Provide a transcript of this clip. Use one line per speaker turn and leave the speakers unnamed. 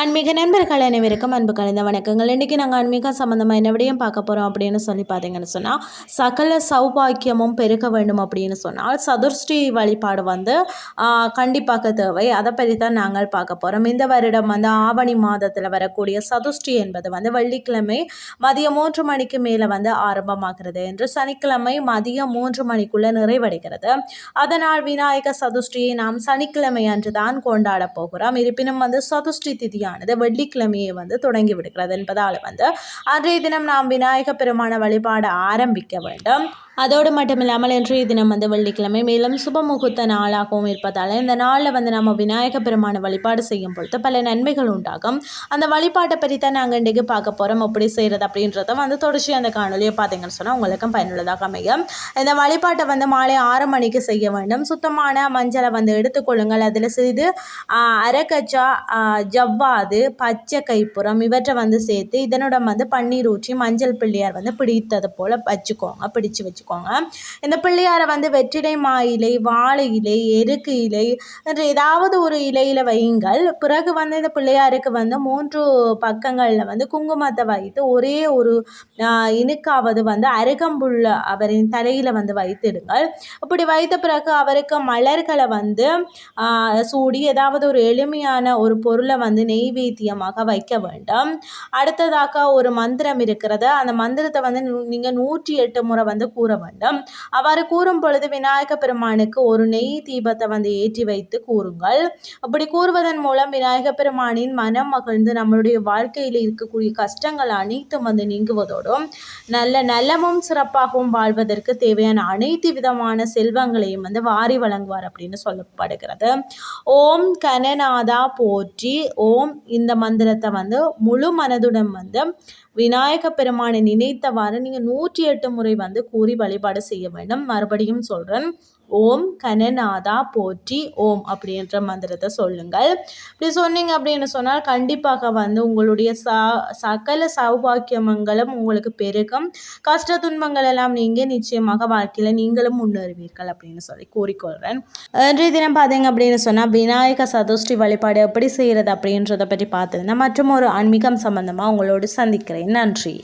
ஆன்மீக நண்பர்கள் அனைவருக்கும் அன்பு கலந்த வணக்கங்கள். இன்றைக்கி நாங்கள் ஆன்மீக சம்மந்தமாக என்ன விடையும் பார்க்க போகிறோம் அப்படின்னு சொல்லி பார்த்தீங்கன்னு சொன்னால் சகல சௌபாக்கியமும் பெருக்க வேண்டும் அப்படின்னு சொன்னால் சதுர்ஷ்டி வழிபாடு வந்து கண்டிப்பாக தேவை. அதை பற்றி தான் நாங்கள் பார்க்க போகிறோம் இந்த வருடம் வந்து ஆவணி மாதத்தில் வரக்கூடிய சதுர்ஷ்டி என்பது வந்து வெள்ளிக்கிழமை மதியம் மூன்று மணிக்கு மேலே வந்து ஆரம்பமாகிறது என்று சனிக்கிழமை மதியம் மூன்று மணிக்குள்ளே நிறைவடைகிறது. அதனால் விநாயக சதுர்ஷ்டியை நாம் சனிக்கிழமை அன்று தான் கொண்டாட போகிறோம். இருப்பினும் வந்து சதுர்ஷ்டி திதியானது வெள்ளிக்கிழமையை வந்து தொடங்கி விடுகிறது என்பதால் வந்து அன்றைய தினம் நாம் விநாயக பெருமான வழிபாடு ஆரம்பிக்க வேண்டும். அதோடு மட்டும் இல்லாமல் இன்றைய தினம் வந்து வெள்ளிக்கிழமை மேலும் சுப முகூர்த்த நாளாகவும் இருப்பதால் இந்த நாளில் வந்து நம்ம விநாயக பெருமான வழிபாடு செய்யும் பொழுது பல நன்மைகள் உண்டாகும். அந்த வழிபாட்டை பற்றி தான் நாங்கள் இன்றைக்கு பார்க்க போகிறோம் எப்படி செய்கிறது அப்படின்றத வந்து தொடர்ச்சி அந்த காணொலியை பார்த்தீங்கன்னு சொன்னால் உங்களுக்கும் பயனுள்ளதாக அமையும். இந்த வழிபாட்டை வந்து மாலை ஆறு மணிக்கு செய்ய வேண்டும். சுத்தமான மஞ்சளை வந்து எடுத்துக்கொள்ளுங்கள். அதில் சிறிது ஆஹ், அரக்கச்சா ஜவ்வா காது பச்சை கைப்புறம் இவற்றை வந்து சேர்த்து இதனுடன் வந்து பன்னீர் ஊற்றி மஞ்சள் பிள்ளையார் வந்து பிடித்தது போல் வச்சுக்கோங்க பிடிச்சு வச்சுக்கோங்க. இந்த பிள்ளையாரை வந்து வெற்றிலை மா இலை வாழை இலை எருக்கு இலை என்று ஏதாவது ஒரு இலையில் வையுங்கள். பிறகு வந்து இந்த பிள்ளையாருக்கு வந்து மூன்று பக்கங்களில் வந்து குங்குமத்தை வைத்து ஒரே ஒரு இனுக்காவது வந்து அருகம்புள்ள அவரின் தலையில் வந்து வைத்திடுங்கள். அப்படி வைத்த பிறகு அவருக்கு மலர்களை வந்து சூடி ஏதாவது ஒரு எளிமையான ஒரு பொருளை வந்து நெய் நெய்வேத்தியமாக வைக்க வேண்டும். அடுத்ததாக ஒரு மந்திரம் இருக்கிறது. அந்த மந்திரத்தை வந்து நீங்கள் நூற்றி எட்டு முறை வந்து கூற வேண்டும். அவ்வாறு கூறும் பொழுது விநாயக பெருமானுக்கு ஒரு நெய் தீபத்தை வந்து ஏற்றி வைத்து கூறுங்கள். அப்படி கூறுவதன் மூலம் விநாயக பெருமானின் மனம் மகிழ்ந்து நம்மளுடைய வாழ்க்கையில் இருக்கக்கூடிய கஷ்டங்கள் அனைத்தும் வந்து நீங்குவதோடும் நல்ல நலமும் சிறப்பாகவும் வாழ்வதற்கு தேவையான அனைத்து விதமான செல்வங்களையும் வந்து வாரி வழங்குவார் அப்படின்னு சொல்லப்படுகிறது. ஓம் கனநாதா போற்றி ஓம் இந்த மந்திரத்தை வந்து முழு மனதுடன் வந்து விநாயக பெருமானை நினைத்தவாறு நீங்கள் நூற்றி எட்டு முறை வந்து கூறி வழிபாடு செய்ய வேண்டும். மறுபடியும் சொல்கிறேன் ஓம் கனநாதா போற்றி ஓம் அப்படின்ற மந்திரத்தை சொல்லுங்கள். இப்படி சொன்னீங்க அப்படின்னு சொன்னால் கண்டிப்பாக வந்து உங்களுடைய சா சகல சௌபாக்கியமங்களும் உங்களுக்கு பெருகும். கஷ்ட துன்பங்கள் எல்லாம் நீங்கள் நிச்சயமாக வாழ்க்கையில் நீங்களும் முன்னேறுவீர்கள் அப்படின்னு சொல்லி கூறிக்கொள்கிறேன் இன்றைய தினம் பார்த்தீங்க அப்படின்னு சொன்னால் விநாயக சதுஷ்டி வழிபாடு எப்படி செய்கிறது அப்படின்றத பற்றி பார்த்துருந்தேன் மற்றும் ஒரு ஆன்மீகம் சம்பந்தமாக உங்களோடு சந்திக்கிறேன். நன்றி.